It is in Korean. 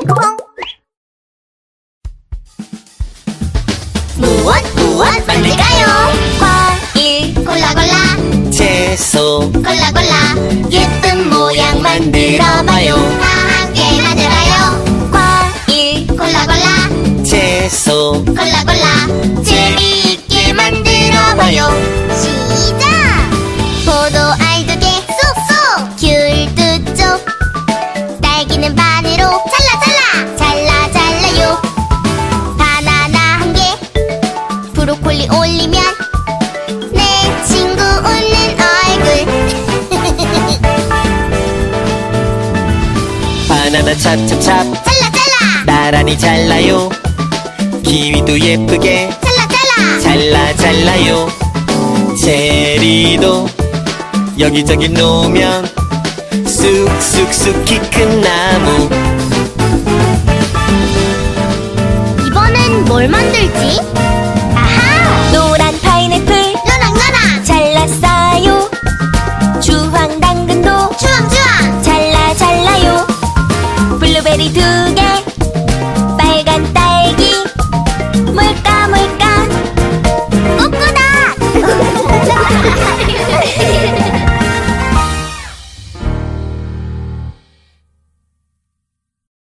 핑퐁 무엇 무엇? 만들까요? 과일 골라 골라. 채소 골라 골라. 예쁜 모양 만들어봐요. 다 함께 만들어요. 과일 골라 골라. 채소 골라 골라. 재미있게 바나나 찹찹찹. 찰라찰라. 나란히 잘라요. 키위도 예쁘게. 찰라찰라. 잘라 잘라요. 체리도 여기저기 놓으면 쑥쑥쑥 키 큰 나무. 이번엔 뭘 만들지? 우리 두 개.